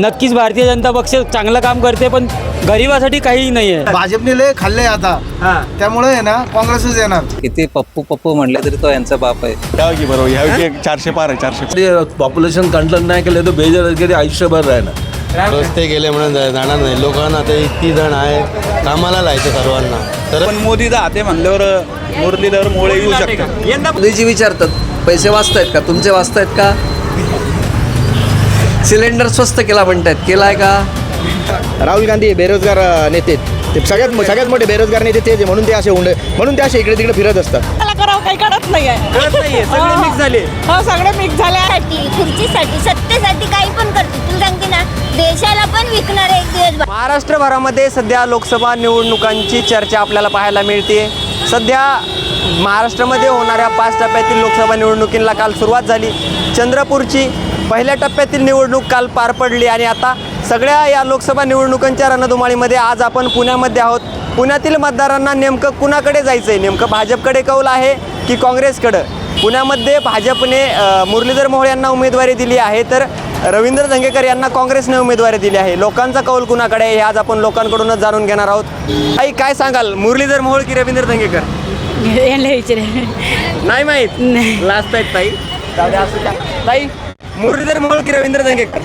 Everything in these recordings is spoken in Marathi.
नक्कीच भारतीय जनता पक्ष चांगलं काम करते पण गरिबासाठी काही नाही आहे भाजपने लय खाल्ले आता. त्यामुळे आहे ना काँग्रेसच येणार. किती पप्पू पप्पू म्हणले तरी तो यांचा बाप आहे. त्या की बरोबर ह्यावेळी चारशे पार आहे चारशे पॉप्युलेशन कंट्रोल नाही केलं तर बेजरोजगारी आयुष्यभर राहणार. रस्ते गेले म्हणून जाणार नाही. लोकांना आता इतकी जण आहे कामाला लायचं सर्वांना. तर पण मोदी जाते म्हणल्यावर मुरलीधर मोळे येऊ शकतात. मोदीजी विचारतात पैसे वाचतायत का? तुमचे वाचतायत का? सिलेंडर स्वस्त केला म्हणतायत. केलाय का? राहुल गांधी बेरोजगार नेते ते सगळ्यात सगळ्यात मोठे बेरोजगार नेते तेच आहे, म्हणून ते असे हुंडे म्हणून ते असे इकडे तिकडे फिरत असतात. मला करावं काही कळत नाहीये. कळत नाहीये. सगळे मिक्स झाले. हो सगळे मिक्स झाले साठी खुर्चीसाठी सत्तेसाठी काही पण करते. तुला सांगते ना देशाला पण विकणार एक दिवस महाराष्ट्रभरामध्ये सध्या लोकसभा निवडणुकांची चर्चा आपल्याला पाहायला मिळते. सध्या महाराष्ट्रामध्ये होणाऱ्या पाच टप्प्यातील लोकसभा निवडणुकीला काल सुरुवात झाली. चंद्रपूरची पहिल्या टप्प्यातील निवडणूक काल पार पडली आणि आता सगळ्या या लोकसभा निवडणुकांच्या रणधुमाळीमध्ये आज आपण पुण्यामध्ये आहोत. पुण्यातील मतदारांना नेमकं कुणाकडे जायचं आहे नेमकं भाजपकडे कौल आहे की काँग्रेसकडं? पुण्यामध्ये भाजपने मुरलीधर मोहोळ यांना उमेदवारी दिली आहे तर रवींद्र धंगेकर यांना काँग्रेसने उमेदवारी दिली आहे. लोकांचा कौल कुणाकडे आहे हे आज आपण लोकांकडूनच जाणून घेणार आहोत. ताई काय सांगाल? मुरलीधर मोहोळ की रवींद्र धंगेकर नाही माहीत? लास्ट आहेत ताई. ताई मुरलीधर मोहोळ की रवींद्र धंगेकर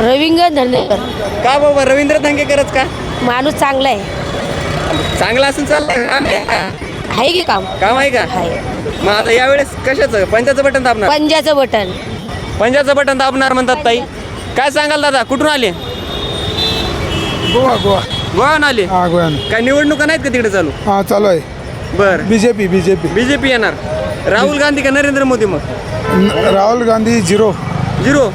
रविंद्र धंदेकर का बाबा रवींद्र धंगेकरच का? माणूस चांगला आहे. चांगला असून चाललंय काम आहे का? आहे की काम? काम आहे का? मग आता यावेळेस कशाचं? पंचाचं बटन दाबणार. पंजाचं बटन. पंजाचं बटन दाबणार म्हणतात ताई. काय सांगाल दादा कुठून आले? गोवा गोवा. गोवान आले? हा गोवा काय निवडणुका नाहीत का तिकडे चालू? हा चालू आहे. बर. BJP BJP. बीजेपी येणार. राहुल गांधी का नरेंद्र मोदी मग? राहुल गांधी झिरो. झिरो.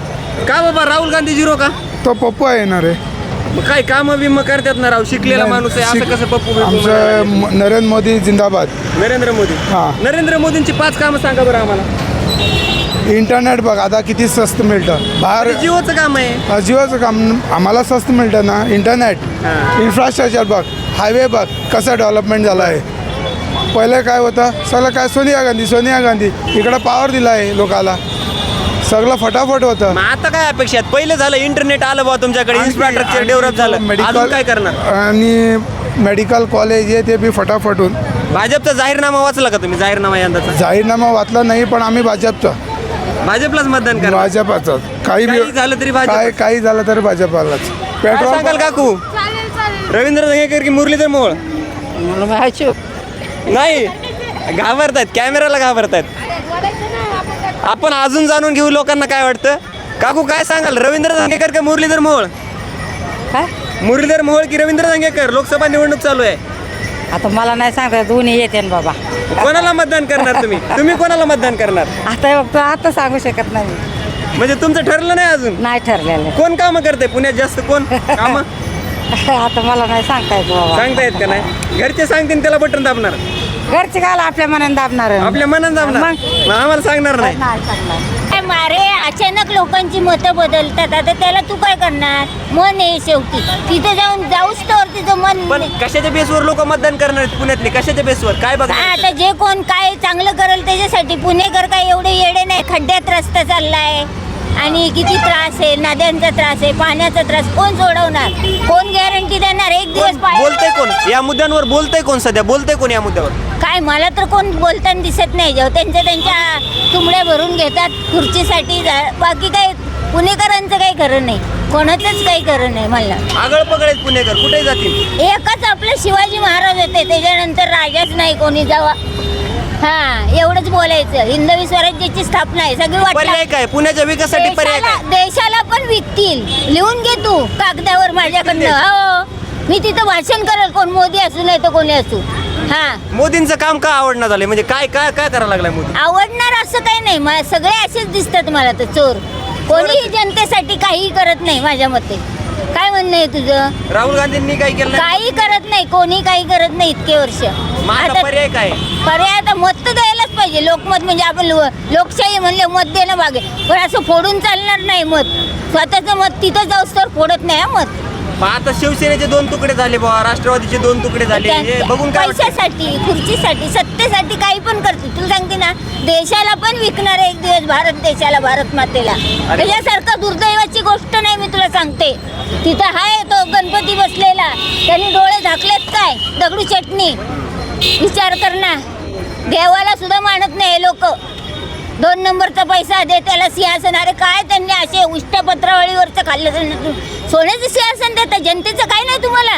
का बाबा? राहुल गांधी झिरो का? तो पप्पू आहे येणार आहे मग काय काम बिम करतात ना राव शिकलेला माणूस आहे. असं कसं पप्पू बिप्पू म्हणायला आमचं लागले? म- नरेंद्र मोदी जिंदाबाद. नरेंद्र मोदी. हा. नरेंद्र मोदींची पाच कामं सांगा बरं आम्हाला. इंटरनेट बघ आता किती स्वस्त मिळतं. बाहेर जिओचं काम आहे. जिओचं काम आम्हाला स्वस्त मिळतं ना इंटरनेट. हा. इन्फ्रास्ट्रक्चर बघ हायवे बघ कसं डेव्हलपमेंट झालं आहे. पहिले काय होतं? सगळं काय? सोनिया गांधी सोनिया गांधी. इकडं पॉवर दिला आहे लोकाला. सगळं फटाफट होतं. मग आता काय अपेक्षा आहेत? पहिले झालं इंटरनेट आलं बा तुमच्याकडे इन्फ्रास्ट्रक्चर डेव्हलप झालं. अजून काय करणार? आणि मेडिकल कॉलेज आहे ते बी फटाफट होऊन भाजपचा जाहीरनामा वाचला का तुम्ही? जाहीरनामा यंदाचा? जाहीरनामा वाचला नाही पण आम्ही भाजपचं. भाजपलाच मतदान करा भाजपाचं. काही काही बी झालं तरी भाजप काय काही झालं तरी भाजपालाच. काय सांगाल काकू? रवींद्र धंगेकर की मुरलीधर मोहोळ नाही. घाबरतायत. कॅमेराला घाबरतायत. आपण अजून जाणून घेऊ लोकांना काय वाटतं. काकू काय सांगाल? रवींद्र धंगेकर का मुरलीधर मोहोळ? काय? मुरलीधर मोहोळ की रवींद्र धंगेकर लोकसभा निवडणूक चालू आहे. आता मला नाही सांगता दोन्ही येते ना बाबा. कोणाला मतदान करणार तुम्ही? तुम्ही कोणाला मतदान करणार? आता बघतो आता सांगू शकत नाही म्हणजे तुमचं ठरलं नाही अजून? नाही ठरलेलं. कोण कामं करते पुण्यात जास्त कोण? कामं? आता मला नाही सांगता येत बाबा. सांगता येत का नाही? घरचे सांगतील त्याला बटन दाबणार. घरचे काल आपल्या मनाने दाबणार? आपल्या मनात दाबणार. मग? मग आम्हाला सांगणार नाही. नाही सांगणार. काय मारे अचानक लोकांची मतं बदलतात. आता त्याला तू काय करणार? मन आहे शेवटी. तिथे जाऊन जाऊच तर तिचं मन पण कशाच्या बेसवर लोक मतदान करणार आहेत पुण्यातले? कशाच्या बेसवर? काय बघ आता जे कोण काय चांगलं करेल त्याच्यासाठी पुणेकर काय एवढे येडे नाही खड्ड्यात रस्ता चाललाय. आणि किती त्रास आहे नद्यांचा त्रास आहे पाण्याचा त्रास कोण सोडवणार? कोण गॅरंटी देणार? एक दिवस बोलतय कोण? या मुद्द्यांवर बोलतय कोण सध्या? बोलतय कोण या मुद्द्यावर? काय मला तर कोण बोलताना दिसत नाही. जेव्हा त्यांच्या त्यांच्या तुंबड्या भरून घेतात खुर्चीसाठी जा- बाकी काय पुणेकरांचं काही खरं नाही. कोणाचंच काही खरं नाही मला. आगळ पकडेल पुणेकर. कुठे जातील? एकच आपलं शिवाजी महाराज होते. त्याच्यानंतर राजाच नाही कोणी जावा. हा एवढंच बोलायचं. हिंदवी स्वराज्याची स्थापना आहे. सगळी पर्याय वाटलं काय? पुण्याच्या विकासासाठी पर्याय देशाला काय? देशाला पण विकतील. लिहून घे तू कागदावर माझ्याकडनं. हो. मी तिथं भाषण करेल. कोण मोदी असू नाही तर कोणी असू. हा. मोदींचं काम का आवडणं झालंय? म्हणजे काय काय काय करायला लागलाय मोदी? आवडणार असं काही नाही. मला सगळे असेच दिसतात मला तर चोर. कोणीही जनतेसाठी काही करत नाही माझ्या मते. काय म्हणणं आहे तुझं? राहुल गांधींनी काय केलं? काही करत नाही. कोणी काही करत नाही इतके वर्ष. मग आता पर्याय काय? पर्याय आता मत तर द्यायलाच पाहिजे. लोकमत म्हणजे आपण लो- लोकशाही म्हणले मत देणं मागे. पण असं फोडून चालणार नाही मत. स्वतःचं मत तिथं जाऊस तर फोडत नाही हा मत. मग आता शिवसेनेचे दोन तुकडे झाले बुवा राष्ट्रवादीचे दोन तुकडे झाले. हे बघून काय वाटतं? पैशासाठी खुर्चीसाठी सत्तेसाठी काही पण करते तुला सांगते ना देशाला पण विकणार आहे एक दिवस भारत देशाला भारत मातेला. त्याच्यासारखं दुर्दैवाची गोष्ट नाही मी तुला सांगते. तिथं हाय तो गणपती बसलेला. त्यांनी डोळे झाकलेत काय? दगडू चटणी. विचार कर ना. देवाला सुद्धा मानत नाही लोक. दोन नंबरचा पैसा दे त्याला सिंहासन. अरे काय त्यांनी असे उष्टपत्रावळीवरचं खाल्लं? सोन्याचं सिंहासन देतं जनतेचं काय नाही तुम्हाला.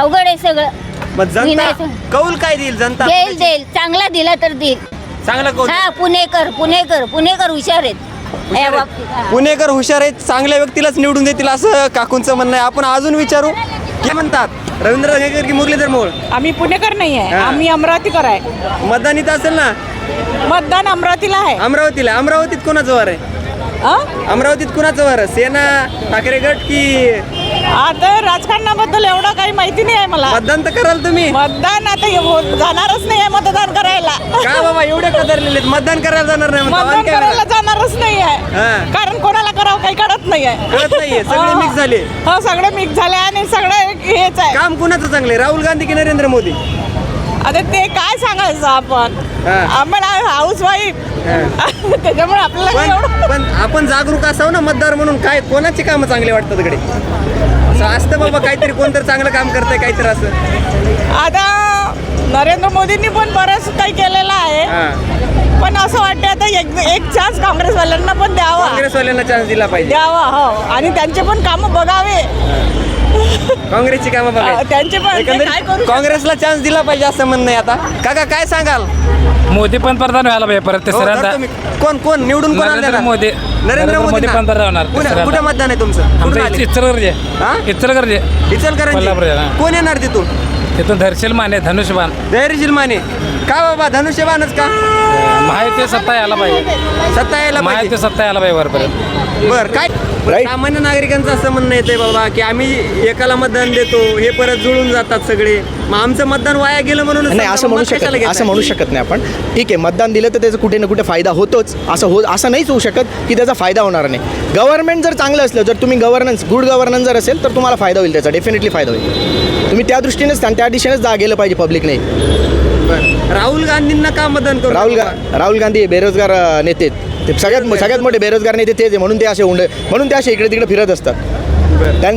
अवघड आहे सगळं. मग जनता कौल काय देईल जनता? देईल देईल. चांगला दिला तर देईल. चांगला कौल? हा पुणेकर पुणेकर पुणेकर हुशार आहेत. या. बाबतीत, हा. पुणेकर हुशार आहेत चांगल्या व्यक्तीलाच निवडून देतील असं काकूंचं म्हणणं आहे. आपण अजून विचारू? काय म्हणतात रवींद्र धंगेकर की मुरलीधर मोहोळ आम्ही पुणेकर नाही आहे हा. आम्ही अमरावतीकर आहे मतदान इथं असेल ना मतदान अमरावतीला आहे अमरावतीला अमरावतीत कोणाचं वार आहे अ? अमरावतीत कुणाचं वार आहे? सेना ठाकरे गट की आता राजकारणाबद्दल एवढं काही माहिती नाही आहे मला. मतदान तर कराल तुम्ही. मतदान आता हे जाणारच नाही आहे मतदान करायला. का बाबा एवढे कदरलेले? मतदान करायला जाणार नाही म्हणतो. मतदान on camera. करायला जाणारच नाही हा. आहे कारण कोणाला करावं काही कळत नाही आहे. कळत नाहीये सगळे मिक्स झाले. हो सगळे मिक्स झाले आणि सगळे हेच आहे. काम कुणाचं चांगले राहुल गांधी की नरेंद्र मोदी? आता ते काय सांगायचं आपण. आपण हाऊस वाईफ त्याच्यामुळे आपल्याला पण आपण जागरूक असावं ना मतदार म्हणून. काय कोणाची कामं चांगली वाटतात तिकडे असं असतं बाबा काहीतरी कोणतरी चांगलं काम करतंय काहीतरी असं. आता नरेंद्र मोदींनी पण बरंच काही केलेलं आहे. पण असं वाटतं आता एक एक चान्स काँग्रेसवाल्यांना पण द्यावा. काँग्रेसवाल्यांना चान्स दिला पाहिजे. द्यावा हो. आणि त्यांचे पण कामं बघावे. काँग्रेसची कामं बघा त्यांचे पण. काय करू? काँग्रेसला चान्स दिला पाहिजे असं म्हणणं आहे आता. काका काय सांगाल? मोदी पंतप्रधान व्हायला पाहिजे परत हो, तिसऱ्यांदा. कोण कोण? निवडून नरेंद्र देणार? मोदी. नरेंद्र मोदी पंतप्रधान होणार. कुठे मतदान आहे तुमचं? आमचं? इचलकरंजी हा? इचलकरंजी. इचलकरंजी. कोण येणार तिथून? तिथून धरशील माने धनुष्यबाण. धैर्यशील माने का बाबा? धनुष्यबाणच का? माहिती सत्ता यायला पाहिजे. सत्ता यायला माहिती पाहिजे. सत्ता यायला पाहिजे वरपर्यंत. बर काय? सामान्य नागरिकांचं असं म्हणणं येतंय बाबा की आम्ही एकाला मतदान देतो हे परत जुळून जातात सगळे. मग आमचं मतदान वाया गेलं म्हणून नाही असं म्हणू शकत नाही असं म्हणू शकत नाही आपण. ठीक आहे मतदान दिलं तर त्याचा कुठे ना कुठे फायदा होतोच. असं हो असं नाहीच होऊ शकत की त्याचा फायदा होणार नाही. गव्हर्नमेंट जर चांगलं असलं जर तुम्ही गव्हर्नन्स गुड गव्हर्नन्स जर असेल तर तुम्हाला फायदा होईल त्याचा डेफिनेटली फायदा होईल. तुम्ही त्या दृष्टीनेच त्या दिशेनेच जा गेलं पाहिजे पब्लिकने राहुल गांधींना का मतदान करू राहुल गा राहुल गांधी बेरोजगार नेते आहेत. ते सगळ्यात सगळ्यात मोठे बेरोजगार नेते तेच आहे. म्हणून ते असे उंड म्हणून ते असे इकडे तिकडे फिरत असतात. त्यां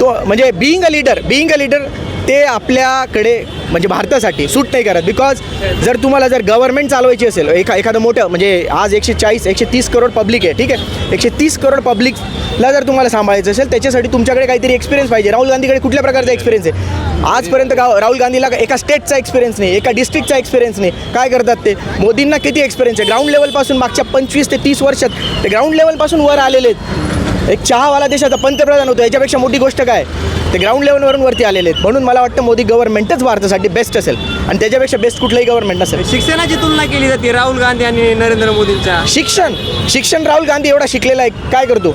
तो म्हणजे being a leader being a leader ते आपल्याकडे म्हणजे भारतासाठी सूट नाही करत. बिकॉज जर तुम्हाला जर गव्हर्नमेंट चालवायची असेल एखा एखादं मोठं म्हणजे आज एकशे चाळीस एकशे तीस करोड पब्लिक आहे ठीक आहे? एकशे तीस करोड पब्लिकला जर तुम्हाला सांभाळायचं असेल त्याच्यासाठी तुमच्याकडे काहीतरी एक्सपिरियन्स पाहिजे. राहुल गांधीकडे कुठल्या प्रकारचा एक्सपिरियन्स आहे? आजपर्यंत गाव राहुल गांधीला एका स्टेटचा एक्सपिरियन्स नाही एका डिस्ट्रिक्टचा एक्सपिरियन्स नाही. काय करतात ते? मोदींना किती एक्सपिरियन्स आहे? ग्राउंड लेवलपासून मागच्या पंचवीस ते तीस वर्षात ते ग्राउंड लेवलपासून वर आलेले आहेत. एक चहावाला देशाचा पंतप्रधान होतो याच्यापेक्षा मोठी गोष्ट काय? ते ग्राउंड लेवलवरून वरती आलेले आहेत. म्हणून मला वाटतं मोदी गव्हर्नमेंटच भारतासाठी बेस्ट असेल. आणि त्याच्यापेक्षा बेस्ट कुठलंही गव्हर्नमेंट नसेल. शिक्षणाची तुलना केली जाते राहुल गांधी आणि नरेंद्र मोदींच्या. शिक्षण शिक्षण राहुल गांधी एवढा शिकलेला आहे. काय करतो?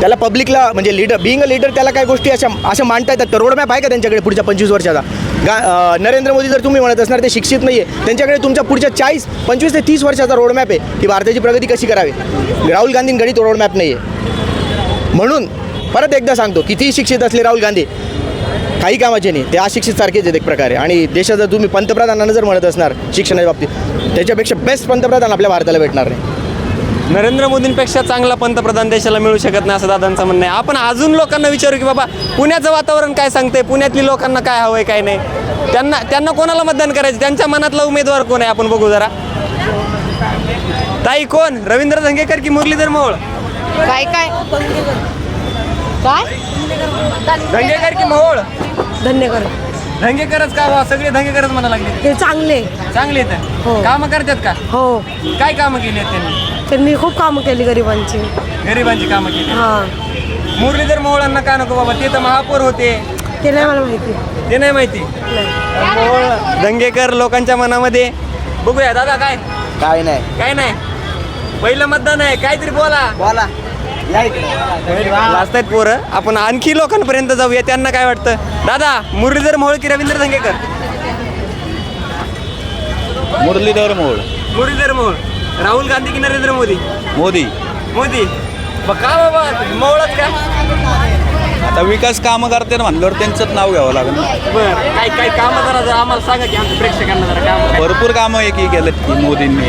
त्याला पब्लिकला म्हणजे लीडर बिईंग अ लीडर त्याला काय गोष्टी अशा असं मांडता येतात. तर रोडमॅप आहे का त्यांच्याकडे पुढच्या पंचवीस वर्षाचा? गा नरेंद्र मोदी जर तुम्ही म्हणत असणार ते शिक्षित नाही आहे त्यांच्याकडे तुमच्या पुढच्या चाळीस पंचवीस ते तीस वर्षाचा रोडमॅप आहे की भारताची प्रगती कशी करावी? राहुल गांधींकडे तो रोडमॅप नाही आहे म्हणून परत एकदा सांगतो कितीही शिक्षित असले राहुल गांधी काही कामाचे नाही ते अशिक्षित सारखेच आहेत एक प्रकारे. आणि देशाचा तुम्ही पंतप्रधानांना जर म्हणत असणार शिक्षणाच्या बाबतीत त्याच्यापेक्षा बेस्ट पंतप्रधान आपल्या भारताला भेटणार नाही. नरेंद्र मोदींपेक्षा चांगला पंतप्रधान देशाला मिळू शकत नाही असं दादांचं म्हणणं आहे. आपण अजून लोकांना विचारू की बाबा पुण्याचं वातावरण काय सांगते पुण्यातली लोकांना काय हवंय काय नाही? त्यांना त्यांना कोणाला मतदान करायचं? त्यांच्या मनातला उमेदवार कोण आहे? आपण बघू जरा. ताई कोण? रवींद्र धंगेकर की मुरलीधर मोहोळ? काय काय? काय? धंगेकर की मोहोळ? धन्यवाद धंगेकरच का बा? सगळे धंगेकरच म्हणा लागले. ते चांगले. चांगले आहेत. कामं करतात का? हो. काय कामं केली आहेत त्यांनी? त्यांनी खूप कामं केली गरिबांची. गरिबांची कामं केली. हा. मुरलीधर मोहोळांना का नको बाबा? ते तर महापौर होते. ते नाही मला माहिती. ते नाही माहिती. मोहोळ दंगेकर लोकांच्या मनामध्ये. बघूया दादा काय? काय नाही. काय नाही? पहिलं मतदान आहे. काहीतरी बोला. बोला. वाचतायत पोरं. आपण आणखी लोकांपर्यंत जाऊया. त्यांना काय वाटतं? दादा मुरलीधर मोहोळ की रवींद्र धंगेकर? मुरलीधर मोहोळ. मुरलीधर मोहोळ. राहुल गांधी की नरेंद्र मोदी? मोदी. मोदी. मग का बाबा? मोळच का? आता विकास कामं करते ना म्हणल्यावर त्यांचंच नाव घ्यावं लागेल बर. काय काय काम जरा जरा आम्हाला सांगा की आमच्या प्रेक्षकांना जरा काम. भरपूर कामं एक केलेत की मोदींनी.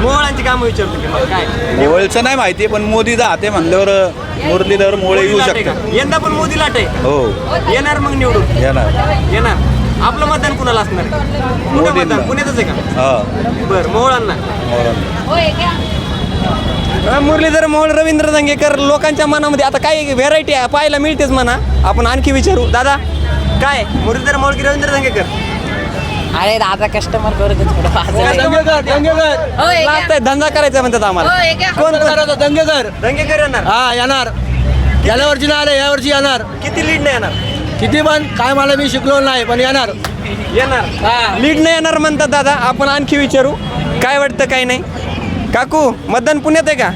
मोहळांची कामं विचारतो की मला काय? मोवळचं नाही माहिती पण मोदी जाते म्हणल्यावर मुरलीधर मोळे येऊ लाट आहे का? शकतात यंदा पण मोदी लाट? आहे हो. येणार मग निवडून? येणार. येणार. आपलं मतदान कुणाला असणार? आहे? कुठं मोदींना. मतदान? पुण्यातच आहे का? हा. बरं मोहळांना. मुरलीधर मोहोळ रवींद्र दंगेकर लोकांच्या मनामध्ये आता काही व्हेरायटी पाहायला मिळतेच म्हणा. आपण आणखी विचारू. दादा काय? मुरलीधर मोहोळ की रवींद्र दंगेकर? अरे दादा कस्टमर करू थोडं. लागतंय धंदा करायचा म्हणतात आम्हाला. कोण कोण? दंगेकर दंगेकर येणार. हा येणार. गेल्या वर्षी नाही आले या वर्षी येणार. किती लीड नाही येणार? किती पण? काय मला मी शिकलो नाही पण येणार. येणार. लीड नाही येणार म्हणतात दादा. आपण आणखी विचारू. काय वाटतं काय नाही? काकू मतदान पुण्यात आहे का?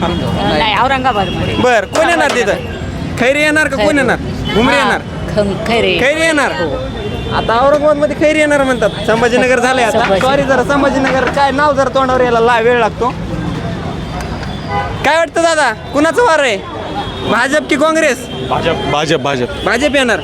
नाही औरंगाबाद बर कोण येणार तिथं? खैरी येणार का? कोण येणार? घुमरे येणार खैरे. खैरी येणार. आता औरंगाबादमध्ये खैरी येणार म्हणतात. संभाजीनगर झालंय आता. सॉरी जरा संभाजीनगर काय नाव जरा तोंडावर यायला ला वेळ लागतो. काय वाटतं दादा? कुणाचं वार आहे? भाजप की काँग्रेस? भाजप भाजप भाजप. भाजप येणार.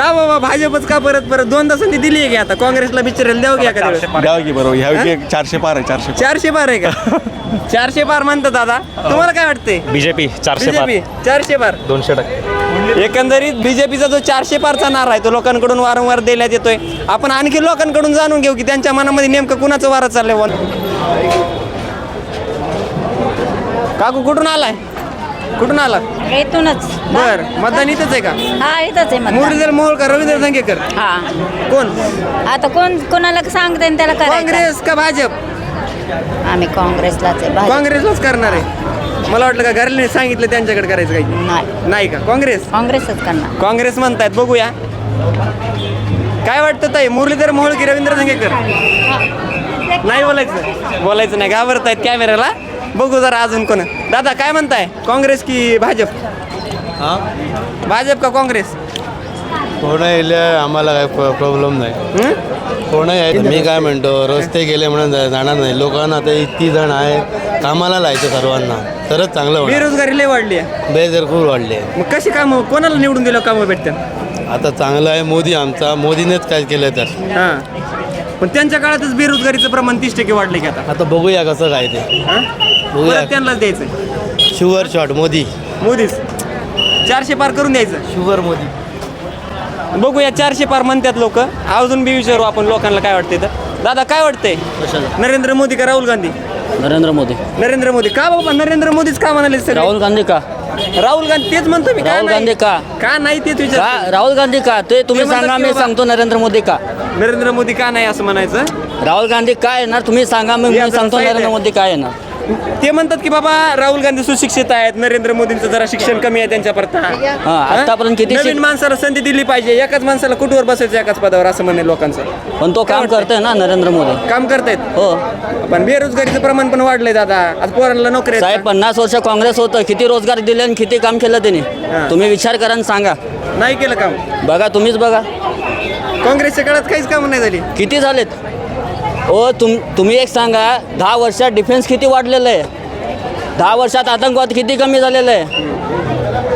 का बाबा भाजपच का परत परत? दोनदा संधी दिली आहे की आता. काँग्रेसला बिचारायला द्यावं की एखाद्या वेळेस? द्या की बरोबर. ह्या चारशे पार आहे चारशे चारशे पार आहे का? चारशे पार म्हणतात दादा. तुम्हाला काय वाटतंय? बीजेपी चारशे पार. बीजेपी चारशे पार. दोनशे टक्के. एकंदरीत बीजेपीचा जो चारशे पारचा नारा आहे तो लोकांकडून वारंवार देण्यात येतोय. आपण आणखी लोकांकडून जाणून घेऊ की त्यांच्या मनामध्ये नेमकं कुणाचं वारं चाललंय काकू कुठून आलाय? कुठून आला येतूनच बर मतदान इथंच आहे का? हा येतच आहे मतदान. मुरलीधर मोहोळ का रवींद्र धंगेकर हा. कोण? आता कोण कोणाला सांगते आणि त्याला करायचं? काँग्रेस का भाजप? आम्ही काँग्रेसलाच आहे भाजप. काँग्रेसलाच करणार आहे. मला वाटलं का घरले सांगितलं त्यांच्याकडे करायचं काही. नाही. नाही का? काँग्रेस? काँग्रेसच करणार. काँग्रेस म्हणतायत बघूया. काय वाटतं ताई? मुरलीधर मोहोळ की रवींद्र धंगेकर नाही बोलायचं. बोलायचं नाही. घाबरतायत कॅमेऱ्याला बघू जरा अजून कोण. दादा काय म्हणताय? काँग्रेस की भाजप? भाजप का काँग्रेस? कोण येईल आम्हाला काय प्रॉब्लेम नाही. हं? कोण आहे? मी काय म्हणतो रस्ते गेले म्हणून जा- जाणार नाही. लोकांना आता इतकी जण आहे कामाला लायचं सर्वांना. तरच चांगलं होणार. बेरोजगारी लय वाढली आहे. बेजर खूप वाढले मग कशी कामं कोणाला निवडून दिलं कामं भेटतात आता चांगलं आहे मोदी आमचा. मोदीनेच काय केलं तर. हां. पण त्यांच्या काळातच बेरोजगारीचं प्रमाण तीस टक्के वाढले की आता. आता बघूया कसं काय ते. हां? परत त्यांनाच द्यायचं शुगर शॉट मोदी. मोदीच. चारशे पार करून द्यायचं. शुगर मोदी. बघूया चारशे पार म्हणतात लोक. अजून बी विचारू आपण लोकांना काय वाटतंय तर दादा काय वाटतंय? नरेंद्र मोदी का राहुल गांधी? नरेंद्र मोदी. नरेंद्र मोदी. का बाबा? नरेंद्र मोदीच का म्हणाले सर राहुल गांधी का? राहुल गांधी तेच म्हणतो मी का राहुल नाही? गांधी का? का नाही तेच का? विचार राहुल गांधी का? ते तुम्ही ते म्हणतात सांगा की मी बाबा- सांगतो नरेंद्र मोदी का. नरेंद्र मोदी का नाही असं म्हणायचं? राहुल गांधी काय येणार? तुम्ही सांगा मी सांगतो नरेंद्र आहे. मोदी काय येणार. ते म्हणतात की बाबा राहुल गांधी सुशिक्षित आहेत नरेंद्र मोदींचं जरा शिक्षण कमी आहे त्यांच्या परता हा, आतापर्यंत किती नवीन शिक- माणसाला संधी दिली पाहिजे एकाच माणसाला कुठवर बसायचं एकाच पदावर असं म्हणे लोकांचं. पण तो काम करतोय ना नरेंद्र मोदी. काम करतायत. हो. पण बेरोजगारीचं प्रमाण पण वाढलंय दादा. आज पोरांना नोकरी आहेत साहेब? पन्नास वर्ष काँग्रेस होतं किती रोजगार दिले आणि किती काम केलं त्यांनी. तुम्ही विचार करा आणि सांगा. नाही केलं काम. बघा तुम्हीच बघा. काँग्रेसच्या काळात काहीच कामं नाही झाली. किती झालेत? ओ तुम तुम्ही एक सांगा दहा वर्षात डिफेन्स किती वाढलेलं आहे? दहा वर्षात आतंकवाद किती कमी झालेलं आहे?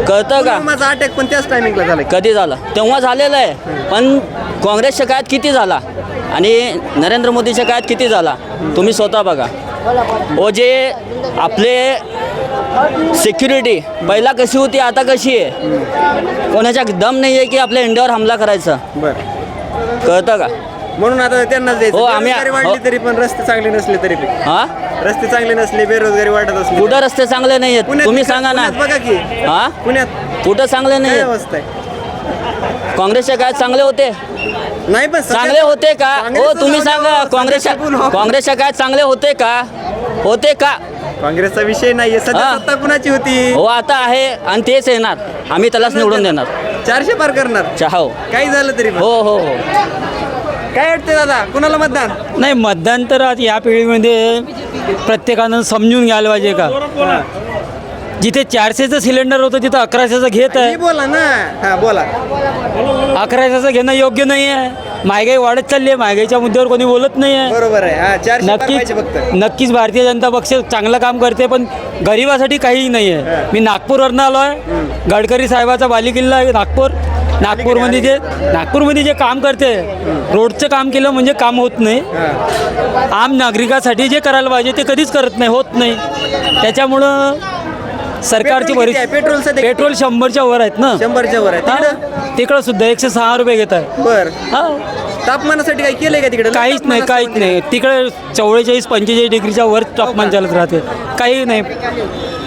कळतं का? माझा अटॅक पण त्याच टायमिंगला झाला कधी झाला? तेव्हा झालेलं आहे पण काँग्रेसच्या काळात किती झाला? आणि नरेंद्र मोदीच्या काळात किती झाला? तुम्ही स्वतः बघा. ओ जे आपले सिक्युरिटी पहिला कशी होती आता कशी आहे? कोणाच्या दम नाही आहे की आपल्या इंडियावर हमला करायचा? बरं. कळतं का? म्हणून आता त्यांनाच द्यायचं. हो, आम्ही- बेरोजगारी वाढली हो. तरी पण रस्ते चांगले नसले तरी बी. हां? रस्ते चांगले नसले बेरोजगारी वाढत असली कुठं रस्ते चांगले नाही आहेत पुण्यात- तुम्ही सांगा ना. पुण्यात बघा की. हां? पुण्यात कुठं चांगले नाही काय आहेत अवस्था आहे? काँग्रेसच्या काळात चांगले होते? नाही पण चांगले होते का? हो काँग्रेसचं तुम्ही जाऊ द्या, सांगा हो, काँग्रेसच्या काँग्रेसच्या काळात चांगले होते का? होते का? काँग्रेसचा विषय नाहीये. सध्या हा. सत्ता कुणाची होती? हो आता आहे आणि तेच येणार. आम्ही त्यालाच निवडून देणार. चारशे पार करणार. चाहो काही झालं तरी पण. हो हो हो. काय वाटतं दादा? कुणाला मतदान? नाही मतदान तर आता या पिढीमध्ये प्रत्येकानं समजून घ्यायला पाहिजे का? जिथे चारशेचं सिलेंडर होतं तिथं अकराशेचं घेत आहे. बोला ना. हा बोला. अकराशेचं घेणं योग्य नाही आहे. महागाई वाढत चालली आहे. महागाईच्या मुद्द्यावर कोणी बोलत नाही आहे. बरोबर आहे. हा चारशे नक्कीच फक्त. नक्कीच भारतीय जनता पक्ष चांगलं काम करते पण गरिबासाठी काहीही नाही आहे. मी नागपूरवरनं आलो आहे. गडकरी साहेबाचा बालेकिल्ला आहे नागपूर. नागपूरमध्ये जे नागपूरमध्ये जे काम करते रोडचं काम केलं म्हणजे काम होत नाही. आम नागरिकासाठी जे करायला पाहिजे ते कधीच करत नाही होत नाही. त्याच्यामुळं सरकारची? बरीच पेट्रोल पेट्रोल शंभरच्या वर आहेत ना. शंभरच्या वर आहे हा? तिकडं? सुद्धा एकशे सहा रुपये घेत आहे. बर. हा? तापमानासाठी काही केलंय का तिकडे? काहीच नाही काहीच नाही. तिकडे चव्वेचाळीस पंचेचाळीस डिग्रीच्या वर तापमान चालत राहते. काही नाही.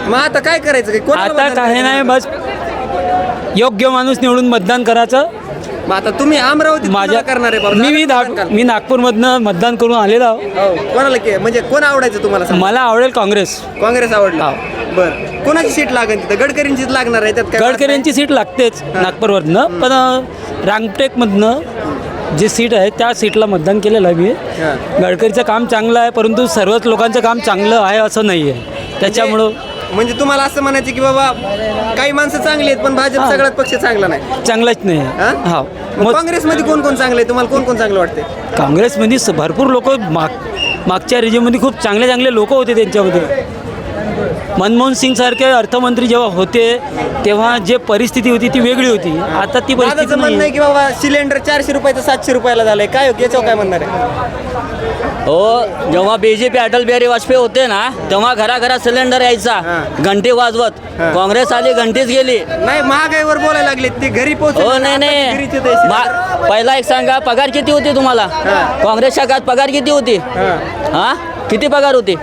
मग आता काय करायचं? आता काही नाही बस योग्य माणूस निवडून मतदान करायचं. मग आता तुम्ही अमरावती माझ्या करणार आहे बाबा? मी मी दा- मी नागपूरमधनं मतदान करून आलेलो आहो. हो कोणाला के म्हणजे कोण आवडायचं तुम्हाला सांगा? मला आवडेल काँग्रेस. काँग्रेस आवडला. बर. कोणाची सीट लागेल तिथं? गडकरींचीच लागणार आहे त्यात काय वाद गडकरींची सीट लागतेच नागपूरमधनं पण अं, रामटेकमधनं जे सीट आहे त्या सीटला मतदान केलेलं आहे मी. गडकरीचं काम चांगलं आहे परंतु सर्वच लोकांचं काम चांगलं आहे असं नाही आहे त्याच्यामुळं नाही? म्हणजे तुम्हाला असं म्हणायचं की बाबा काही माणसं चांगली आहेत पण भाजप. सगळ्यात पक्ष चांगला नाही. चांगलंच नाही. हा? हा. मग मग काँग्रेसमध्ये कोण कोण चांगलं आहे? तुम्हाला कोण कोण चांगलं वाटतंय? काँग्रेसमध्ये स- भरपूर लोक माग मागच्या रेजिममध्ये खूप चांगले चांगले लोक होते त्यांच्यामध्ये मनमोहन सिंग सारखे अर्थमंत्री जेव्हा होते तेव्हा जे परिस्थिती होती ती वेगळी होती. आता ती परिस्थिती दादाचं म्हणणं आहे नाही की बाबा सिलेंडर चारशे रुपयाचं सातशे रुपयाला झालंय. काय हो याच्यावर काय म्हणणार आहे? हो जेव्हा B J P Atal Bihari Vajpayee होते ना तेव्हा घराघरात सिलेंडर यायचा. हा. घंटी वाजवत. काँग्रेस आली घंटीच गेली. नाही महागाईवर बोलायला लागले ते घरी पोहोच हो नाही नाही. मा- पहिला एक सांगा पगार किती होती तुम्हाला? हा. काँग्रेसच्या काळात पगार किती होती? हा? किती पगार होती?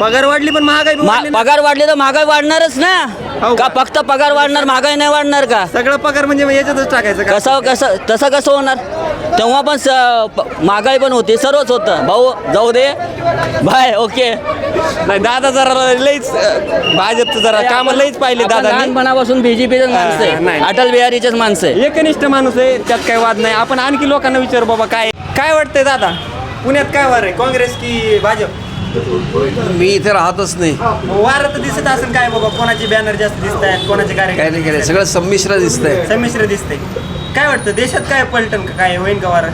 पगार वाढली पण महागाई बी मा- वाढली ना. पगार वाढले तर महागाई वाढणारच हो ना का? का फक्त पगार वाढणार महागाई नाही वाढणार का? सगळं पगार म्हणजे मग याच्यातच टाकायचं का? कसं कसं तसं कसं होणार? तेव्हा पण स- प- महागाई पण होती सर्वच होतं. भाऊ जाऊ दे. Bye okay. नाही दादा जरा लईच अं, भाजपचं जरा काम लईच पाहिले आपण दादा लहानपणापासून बीजेपीच माणसं हा, नाही. आहे अटल बिहारीचेच माणसं आहे. एकनिष्ठ माणूस आहे त्यात काही वाद नाही. आपण आणखी लोकांना विचारू बाबा काय काय वाटतंय दादा? पुण्यात काय वार आहे? काँग्रेस की भाजप? मी इथे राहतच नाही. वार तर दिसत असेल काय बाबा? कोणाचे बॅनर जास्त दिसत आहेत कोणाचे काय नाही काय सगळं संमिश्र दिसतंय. संमिश्र दिसतंय. काय वाटतं देशात काय पलटन का काय होईन का वार?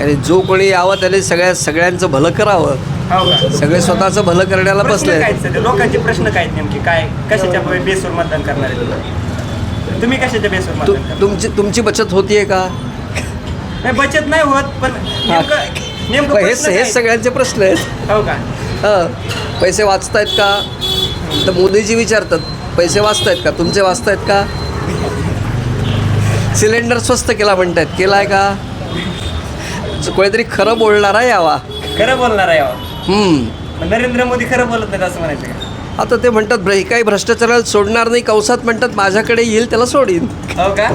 आणि जो कोणी यावं त्याने सगळ्या सगळ्यांचं भलं करावं. हो का? सगळे स्वतःचं भलं करण्याला प्रश्न बसले काय आहेत सध्या? लोकांचे प्रश्न काय आहेत नेमके? काय कशाच्या बेसवर मतदान करणार आहे तुम्ही? तुम्ही कशाच्या बेसवर मतदान करणार? तुमची तुमची बचत होतीये का? नाही बचत नाही होत पण नेमकं नेमकं हे प्रश्न हे? सगळ्यांचे प्रश्न आहेत हो का हं. पैसे वाचतायत का तर मोदीजी विचारतात पैसे वाचतायत का तुमचे वाचतायत का सिलेंडर स्वस्त केला म्हणतायत केलाय का कोणीतरी खरं बोलणारा यावा खरं बोलणार आहे अहो. हम्म. पण नरेंद्र मोदी खरं बोलत नाहीत असं म्हणायचं का आता ते म्हणतात "भ्र- काही भ्रष्टाचाराला सोडणार नाही कौसात म्हणतात माझ्याकडे येईल त्याला सोडीन हो का.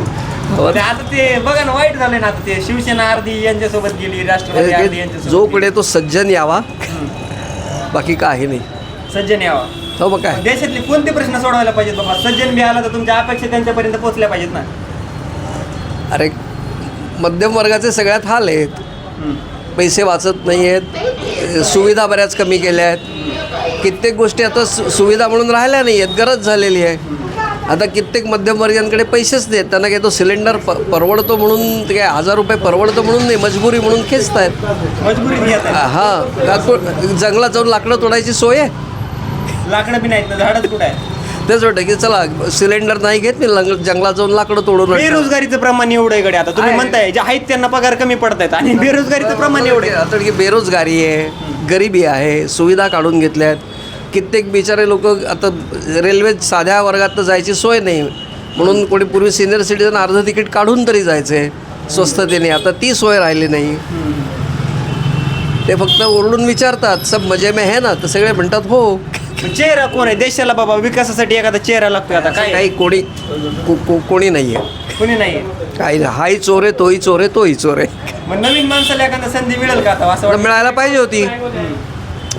ते आता ते बघा ना वाईट झालंय ना आता ते. शिवसेना अर्धी यांच्यासोबत गेली राष्ट्रवादी अर्धी यांच्यासोबत जो. पुढे तो सज्जन यावा. बाकी काही नाही. सज्जन यावा. हो मग काय? देशातले कोणते प्रश्न सोडवायला पाहिजेत बाबा? सज्जन बी आला तर तुमच्या अपेक्षा त्यांच्यापर्यंत पोहोचल्या पाहिजेत ना. अरे मध्यम वर्गाचे सगळ्यात हाल आहेत. पैसे वाचत नाही आहेत. सुविधा बऱ्याच कमी केल्या आहेत. कित्येक गोष्टी आता सु सुविधा म्हणून राहिल्या नाही आहेत. गरज झालेली आहे. आता कित्येक मध्यमवर्गीयांकडे पैसेच नाहीत. त्यांना काय तो सिलेंडर प परवडतो म्हणून ते काय हजार रुपये परवडतो म्हणून नाही मजबुरी म्हणून खेचत आहेत मजबुरी हां का को- जंगलात जाऊन लाकडं तोडायची सोय आहे? लाकडं बी नाहीत ना झाडच कुठं आहे तेच वाटतं की चला सिलेंडर नाही घेत मी लंग जंगलात जाऊन लाकडं तोडून आणतो. बेरोजगारीचं प्रमाण एवढं आहे गड्या. आता तुम्ही आहे. म्हणताय जे आहेत त्यांना पगार कमी पडत आहेत आणि बेरोजगारीचं प्रमाण एवढं आहे. आता की बेरोजगारी आहे गरिबी आहे सुविधा काढून घेतल्या आहेत कित्येक बिचारे लोक आता रेल्वे साध्या वर्गात तर जायची सोय नाही. म्हणून कोणी पूर्वी सिनियर सिटीजन अर्ध तिकीट काढून तरी जायचे स्वस्ततेने. आता ती सोय राहिली नाही. ते फक्त ओरडून विचारतात सब मजे में है ना? तर सगळे म्हणतात हो. चेहरा कोण आहे? देशाला बाबा विकासासाठी एखादा चेहरा लागतोय आता काय? काही कोणी को- को- कोणी नाही आहे कुणी नाही. काही नाही. हाही चोर आहे तोही चोर आहे तोही चोर. आहे मग नवीन माणसाला एखादा संधी मिळेल का आता? असं वाटतं. मिळायला पाहिजे होती.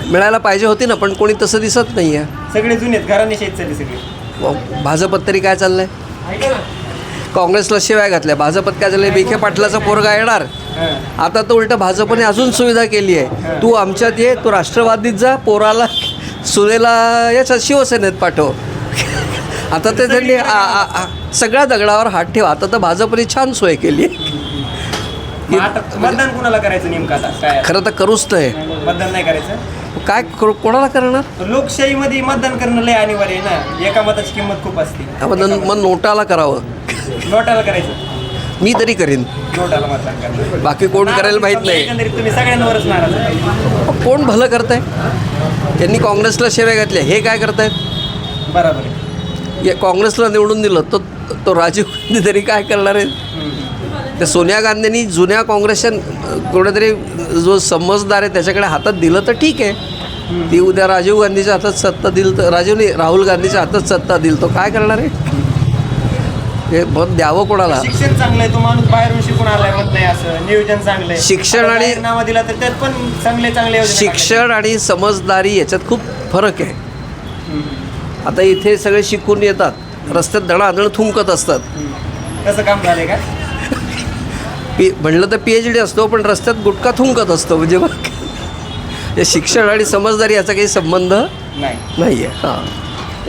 मिळायला पाहिजे होती ना पण कोणी तसं दिसत नाही आहे सगळे जुनेत घराने शेत चालली सगळी. भाजपत तरी काय चाललंय? ऐका ना. काँग्रेसला शिवाय घातल्या भाजपत काय झालंय विखे पाटलाचा पोरगा येणार. हां. आता तर उलट भाजपने अजून सुविधा केली आहे. तू आमच्यात ये तू राष्ट्रवादीत जा पोराला सुनेला याच्यात शिवसेनेत पाठव. आता ते त्यांनी आ- आ- आ- सगळ्या दगडावर हात ठेवा. आता तर भाजपने छान सोय केली. आहे मग आता मतदान कुणाला करायचं नेमकं आता? काय? खरं तर करूच नाही मतदान नाही करायचं? काय करू- कोणाला करणार? लोकशाहीमध्ये मतदान करणं लय अनिवार्य आहे ना. एका मताची किंमत खूप असते. आपण मग नोटाला करावं. नोटाला करायचं. मी तरी करीन. नोटाला मतदान करायचं बाकी कोण करायला माहीत नाही. एकंदरीत तुम्ही सगळ्यांवरच नाराज आहे. कोण भलं करताय? त्यांनी काँग्रेसला शेव्या घातल्या. हे काय करतायत? बरोबर आहे. या काँग्रेसला निवडून दिलं तो तो राजीव गांधी तरी काय करणार आहे त्या सोनिया गांधींनी जुन्या काँग्रेसच्या कुठेतरी जो समजदार आहे त्याच्याकडे हातात दिलं तर ठीक आहे. ती उद्या राजीव गांधीच्या हातात सत्ता दिल तर राजीवने राहुल गांधीच्या हातात सत्ता दिल तो काय करणार आहे? हे मत द्यावं कोणाला? शिक्षण चांगलं आहे तो माणूस बाहेरून शिकून आलाय मत नाही असं. नियोजन चांगलं आहे. शिक्षण आणि- नावं दिला तर त्यात पण चांगले चांगले शिक्षण आणि समजदारी याच्यात खूप फरक आहे. आता इथे सगळे शिकून येतात. रस्त्यात दणादण थुंकत असतात. तसं काम झालंय का? पी म्हणलं तर पी एच डी असतो पण रस्त्यात गुटखा थुंकत असतो म्हणजे मग हे शिक्षण आणि समजदारी याचा काही संबंध नाही. नाही आहे हां.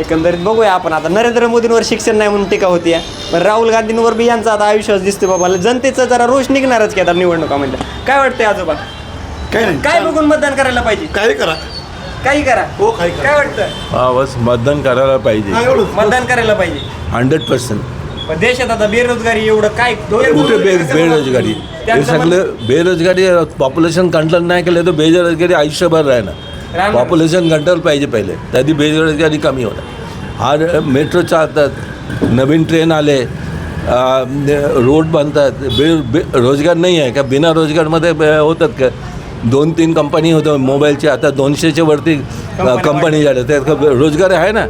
एकंदरीत बघूया आपण आता. नरेंद्र मोदींवर शिक्षण नाही म्हणून टीका होती पण राहुल गांधींवर बी यांचा आता आयुष्यात दिसतोय बाबा. जनतेचा जरा रोष निघणारच की आता निवडणुकामध्ये काय वाटतंय आजोबा? काय नाही. काय बघून मतदान करायला पाहिजे? काय करा. काही करा. हो, काही करा. काय वाटतं? हा बस मतदान करायला पाहिजे. मतदान करायला पाहिजे. Hundred percent. पण देशात आता बेरोजगारी एवढं काय कुठे बे बेरोजगारी? हे सगळं बेरोजगारी पॉप्युलेशन कंट्रोल नाही केलं तर बेरोजगारी आयुष्यभर राहणार. पॉप्युलेशन कंट्रोल पाहिजे पहिले. त्याची बेरोजगारी कमी होणार. हा मेट्रो चालतात नवीन ट्रेन आले रोड बांधतात बे बे रोजगार नाही आहे का? बिना रोजगारमध्ये होतात का? दोन तीन कंपनी होतं मोबाईलची आता दोनशेच्या वरती कंपनी झाल्या त्यात रोजगार आहे ना?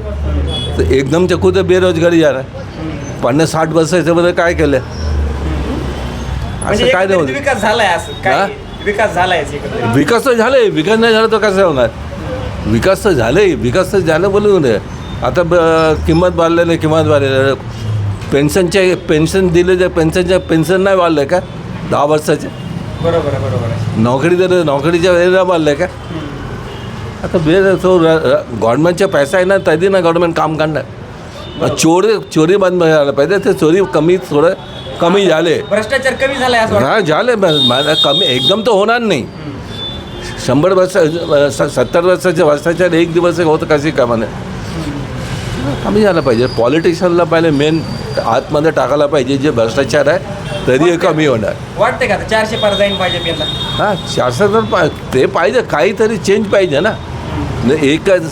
तर एकदम ते कुठं बेरोजगारी झाला. पन्नास साठ वर्षाच्यामध्ये काय केलं? म्हणजे असं काय एकंदरीत नाही होत. विकास झालाय असं? काय विकास झालाय एकंदरीत. विकास तर झाले विकास नाही झाला तर कसं होणार? विकास तर झाले विकास तर झालं बोलून दे आता ब- किंमत वाढलेलं आहे किंमत वाढलेलं. पेन्शनचे पेन्शन दिले जे पेन्शनच्या पेन्शन नाही वाढलं का? दहा वर्षाचे. बरोबर आहे बरोबर आहे. नोकरी तर नोकरीच्या वेळेला वाढलं का? आता बे तो गव्हर्नमेंटचा पैसा आहे ना तरी ना गव्हर्नमेंट काम करणार. चोरी चोरी बंद व्हायला पाहिजे. ते चोरी कमी थोडं कमी झाले. भ्रष्टाचार कमी झालाय असं वाटतं. हा झाले मला कमी एकदम तर होणार नाही. शंभर वर्ष स- सत्तर वर्षाच्या वर्षाच्या एक दिवस होतं कशी कामाने कमी झालं पाहिजे. पॉलिटिशियनला पहिले मेन आतमध्ये टाकायला पाहिजे जे भ्रष्टाचार आहे तरी हे कमी होणार. वाटतंय का आता? चारशे पार जाईन पाहिजे यंदा हां शासन तर पा ते पाहिजे काहीतरी चेंज पाहिजे ना. न एकच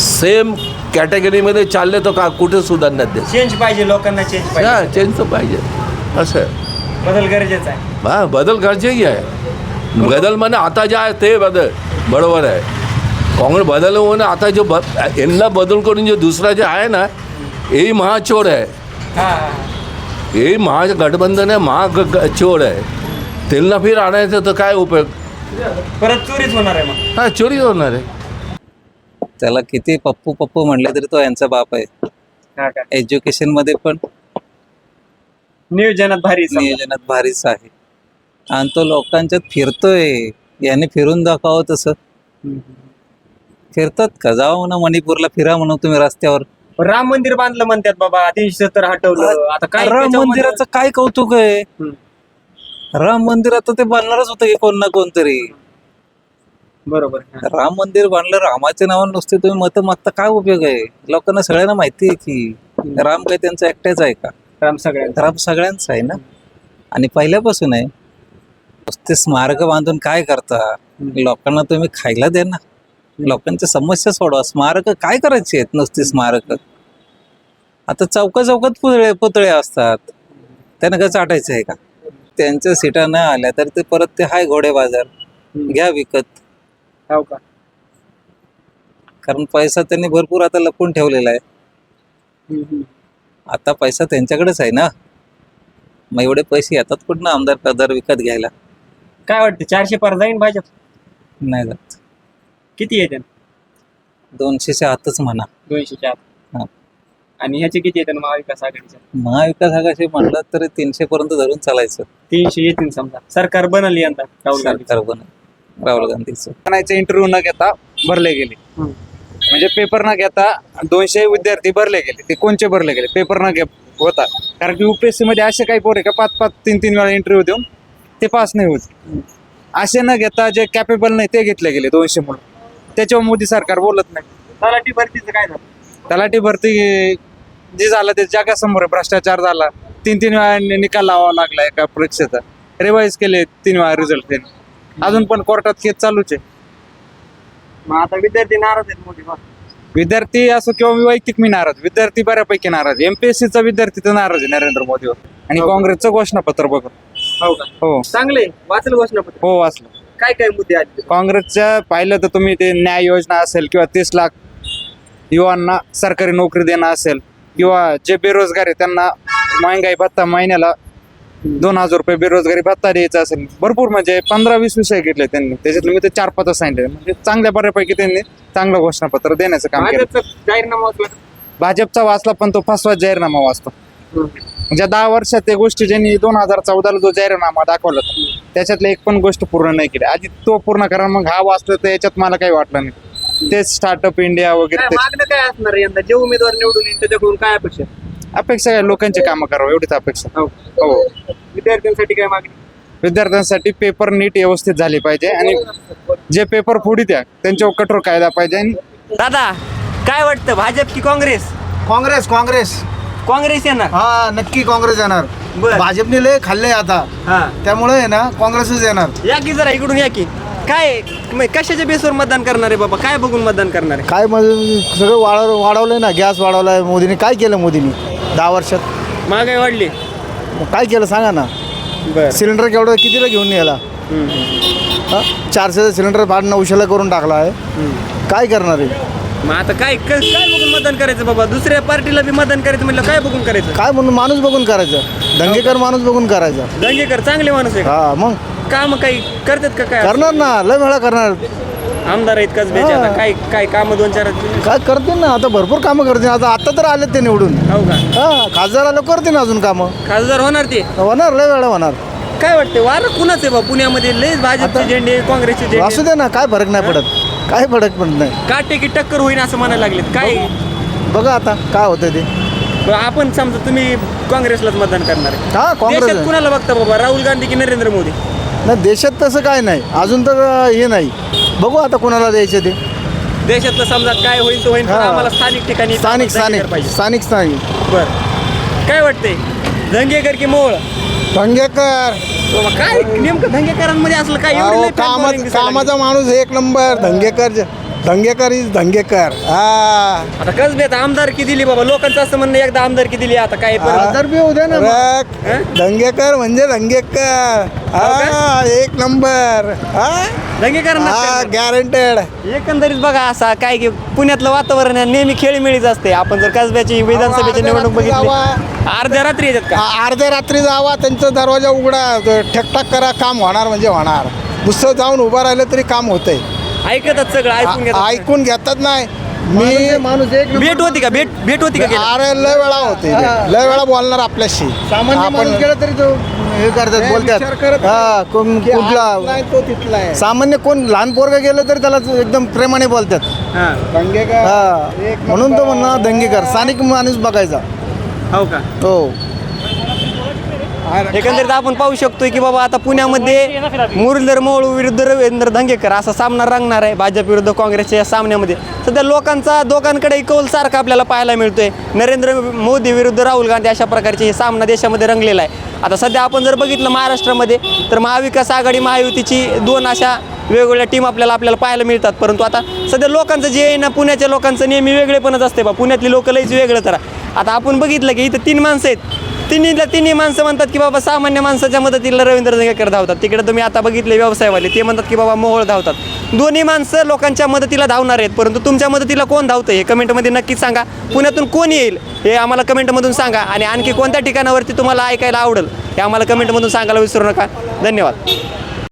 सेम कॅटेगरीमध्ये चालले तर का कुठे सुधारण्यात दे चेंज पाहिजे लोकांना चेंज हा पाहिजे चेंज तर पाहिजे. असं आहे. बदल गरजेचा आहे. हा बदल गरजेची आहे. बदल म्हणजे आता जे आहे ते बदल. बरोबर आहे. काँग्रेस बदल होऊन आता जो ब यांना बदल करून जो दुसरा जे आहे ना हे महाचोर आहे. हा हा, हा. हे महागठबंधन आहे महाचोर आहे. त्यांना फिर आणायचं तर काय उपयोग? परत चोरीच होणार आहे मग. हा चोरी होणार आहे. त्याला किती पप्पू पप्पू म्हणले तरी तो यांचा बाप आहे. हा का? एज्युकेशनमध्ये पण नियोजनात भारी समजा. नियोजनात भारीच आहे. आणि तो लोकांच्यात फिरतोय. याने फिरून दाखवावं तसं. फिरतात का? जावं ना मणिपूरला फिरा म्हणून तुम्ही रस्त्यावर. राम मंदिर बांधलं म्हणतात बाबा तीनशे सत्तर हटवलं. आता काय राम त्याच्यामध्ये- मंदिराचं काय कौतुक आहे? राम मंदिर आता ते बांधणारच होतं की कोण ना कोणतरी. बरोबर. राम मंदिर बांधलं रामाच्या नावानं नुसते तुम्ही मत मागता काय उपयोग आहे? लोकांना सगळ्यांना माहिती आहे की राम काय त्यांचा एकट्याच आहे का? राम सगळ्यांचा. राम सगळ्यांचा आहे ना? आणि पहिल्यापासून आहे नुसते स्मारक बांधून काय करता? लोकांना तुम्ही खायला द्या ना. लोकांच्या समस्या सोडवा. स्मारक काय करायची आहेत नुसती स्मारक? आता चौका चौकात पुतळे पुतळे असतात. त्यांना काय चाटायचं आहे का? त्यांच्या सीटा न आल्या तर ते परत ते हाय घोडे बाजार. घ्या विकत. हो का? कारण पैसा त्यांनी भरपूर आता लपून ठेवलेला आहे. आता पैसा त्यांच्याकडेच आहे ना? मग एवढे पैसे येतात कुठं आमदार खासदार विकत घ्यायला? काय वाटतं चारशे पार जाईन भाजप? नाही जात. किती येते दोनशेच्या आतच म्हणा. दोनशेच्या हा. आत. आणि ह्याचे किती येते महाविकास आघाडीच्या महाविकास आघाडी म्हणलं तर तीनशे पर्यंत धरून चालायचं. तीनशे येतील समजा. सरकार बनल यंदा राहुल गांधी सरकार बन राहुल गांधीचं म्हणायचे इंटरव्ह्यू न घेता भरले गेले. म्हणजे पेपर न घेता दोनशे विद्यार्थी भरले गेले. ते कोणचे भरले गेले? पेपर न घे होता. कारण की UPSC मध्ये असे काही पोर का पाच पाच तीन तीन वेळा इंटरव्ह्यू देऊन ते पास नाही होत. असे न घेता जे कॅपेबल नाही ते घेतले गेले दोनशे मुलं त्याच्यावर मोदी सरकार बोलत नाही. तलाठी भरतीचं काय झालं? तलाठी भरती जे झालं ते जगासमोर. भ्रष्टाचार झाला. तीन तीन वेळा निकाल लावावा लागला एका परीक्षेचा. रिवाईज केले तीन वेळा रिझल्ट त्यांनी. अजून पण कोर्टात केस चालूच आहे. मग आता विद्यार्थी नाराज आहेत मोदी विद्यार्थी असो किंवा वैयक्तिक मी नाराज. विद्यार्थी बऱ्यापैकी नाराज एमपीएससीचा विद्यार्थी तर नाराज आहे नरेंद्र मोदीवर आणि काँग्रेसचं घोषणापत्र बघून हो का? हो. चांगले वाचलं घोषणापत्र. हो वाचलं. काय काय मुद्दे आले काँग्रेसच्या पाहिलं तर तुम्ही ते न्याय योजना असेल किंवा तीस लाख युवांना सरकारी नोकरी देणं असेल किंवा जे बेरोजगार आहे त्यांना महंगाई भत्ता महिन्याला दोन हजार रुपये बेरोजगारी भत्ता द्यायचा असेल भरपूर म्हणजे पंधरा वीस विषय घेतले त्यांनी. त्याच्यातले मी ते चार पाच सांगितले. म्हणजे चांगल्या बऱ्यापैकी त्यांनी चांगलं घोषणापत्र देण्याचं काम केलं. जाहीरनामा वाचला भाजपचा वाचला पण तो फसवा जाहीरनामा वाचतो. म्हणजे दहा वर्षात ते गोष्टी ज्यांनी दोन हजार चौदाला जो जाहीरनामा दाखवला होता, त्याच्यातल्या एक पण गोष्ट पूर्ण नाही केली. आधी तो पूर्ण करा मग हा वाचला तर याच्यात मला काही वाटलं नाही. तेच स्टार्टअप इंडिया वगैरे काय मागणं काय असणार यंदा? जे उमेदवार निवडून येईल त्याच्याकडून काय अपेक्षा अपेक्षा काय लोकांची कामं करावं एवढीच अपेक्षा. हो. हो. विद्यार्थ्यांसाठी काय मागणी? विद्यार्थ्यांसाठी पेपर नीट व्यवस्थित झाले पाहिजे आणि जे पेपर फोडी द्या त्यांच्यावर कठोर कायदा पाहिजे आणि दादा काय वाटतं भाजप की काँग्रेस? काँग्रेस काँग्रेस. काँग्रेस येणार. हा नक्की काँग्रेस येणार. बर. भाजपने लय खाल्ले आता. हा. त्यामुळे आहे ना काँग्रेसच येणार. या की जरा इकडून या की. काय म- कशाच्या बेसवर मतदान करणार आहे बाबा? काय बघून मतदान करणार आहे? काय म्हणजे सगळं वाढव वाढवलंय ना गॅस वाढवलाय मोदीने. काय केलं मोदीने दहा वर्षात? महागाई वाढली. मग काय केलं सांगा ना. बर. सिलेंडर केवढं कितीला घेऊन यायला? चारशेचा सिलेंडर भाड नऊशेला करून टाकला आहे. काय करणार आहे? मग आता काय क- काय बघून मतदान करायचं बाबा? दुसऱ्या पार्टीला बी मतदान करायचं म्हटलं काय बघून करायचं? काय म्हणून माणूस बघून करायचं? दंगेकर माणूस बघून करायचा. दंगेकर चांगले माणूस आहे? हा मग? काम काही करतात का काय? करणार ना लय वेळा करणार. आमदार आहेत कसब्याचे आता काय काय काम दोन चार आहेत? काय करतील ना आता भरपूर कामं करतील. आता आता तर आलेत ते निवडून. हो का? हा खासदार आलं करतील ना अजून कामं. खासदार होणार ते? होणार लय वेळा होणार. काय वाटते वार कुणाच आहे बा पुण्यामध्ये? लय भाजपचे झेंडे काँग्रेसचे असू झेंडे दे ना काय फरक नाही पडत. काय फरक पडत नाही. काटे की टक्कर होईन असं म्हणायला लागलेत. काय? बघा. आता काय होतं ते. बरं, आपण समजा तुम्ही काँग्रेसलाच मतदान करणार आहे. हा काँग्रेस कुणाला बघता बाबा? राहुल गांधी की नरेंद्र मोदी? नाही देशात तसं काय नाही. अजून तर हे नाही. बघू आता कोणाला द्यायचं ते. देशातलं समजा काय होईल तो होईल पण हा. आम्हाला स्थानिक ठिकाणी स्थानिक स्थानिक. पाहिजे. स्थानिक स्थानिक. बर. काय वाटतंय? दंगेकर की मोळ? धंगेकर बाबा काय? नेमकं दंगेकरांमध्ये असलं काय? एवढी अहो, लय fan कामा following दिसायला कामाचा माणूस एक नंबर धंगेकर धंगेकर इज धंगेकर. हा. आता कसबेत आमदारकी दिली बाबा. लोकांचं असं म्हणणं एकदा आमदारकी दिली आता काय परत तर बी उद्या ना मग. रक, हं? धंगेकर म्हणजे धंगेकर. हा एक नंबर. हा? दंगेकरांना हा गॅरंटेड एकंदरीत बघा असा काय की पुण्यातलं वातावरण आहे, नेहमी खेळीमेळीच असते. आपण जर कसब्याची विधानसभेची निवडणूक बघितली. अर्ध्या रात्री येतात का? अर्ध्या रात्री जावा त्यांचा दरवाजा उघडा. ठेकठाक करा काम होणार म्हणजे होणार. नुसतं जाऊन उभं राहिलं तरी काम होतंय. ऐकतात सगळं ऐकून घेतात. ऐकून घेतात नाही. मी माणूस एक. भेट होती का? भेट भेट होती का गेल्या? अरे लय वेळा होते. लय वेळा बोलणार आपल्याशी. सामान्य माणूस गेला तरी तो हे करतात बोलतात. करत हा कोण की कुठला नाही तो तिथला आहे. सामान्य कोण लहान पोरगा गेलं तरी त्याला एकदम प्रेमाने बोलतात. हा. हा. एक म्हणून तो म्हणणं दंगेकर स्थानिक माणूस बघायचा. हो का? हो एकंदरीत आपण पाहू शकतोय की बाबा आता पुण्यामध्ये मुरलीधर मोळू विरुद्ध रवींद्र धंगेकर असा सामना रंगणार आहे भाजप विरुद्ध काँग्रेसच्या या सामन्यामध्ये. सध्या लोकांचा दोघांकडे कौल सारखा आपल्याला पाहायला मिळतोय. नरेंद्र मोदी विरुद्ध राहुल गांधी अशा प्रकारचे हे सामना देशामध्ये रंगलेला आहे. आता सध्या आपण जर बघितलं महाराष्ट्रामध्ये तर महाविकास आघाडी महायुतीची दोन अशा वेगवेगळ्या टीम आपल्याला आपल्याला पाहायला मिळतात. परंतु आता सध्या लोकांचं जे आहे ना पुण्याच्या लोकांचं नेहमी वेगळेपणच असते बा. पुण्यातली लोक लईच वेगळं तर. आता आपण बघितलं की इथं तीन माणसं आहेत. तिन्हीला तिन्ही माणसं म्हणतात की बाबा सामान्य माणसाच्या मदतीला रवींद्र जंगेकर धावतात. तिकडे तुम्ही आता बघितले व्यवसायवाले ते म्हणतात की बाबा मोहोळ धावतात. दोन्ही माणसं लोकांच्या मदतीला धावणार आहेत परंतु तुमच्या मदतीला कोण धावतं हे कमेंटमध्ये नक्कीच सांगा. पुण्यातून कोण येईल हे आम्हाला कमेंटमधून सांगा आणि आणखी कोणत्या ठिकाणावरती तुम्हाला ऐकायला आवडेल हे आम्हाला कमेंटमधून सांगायला विसरू नका. धन्यवाद.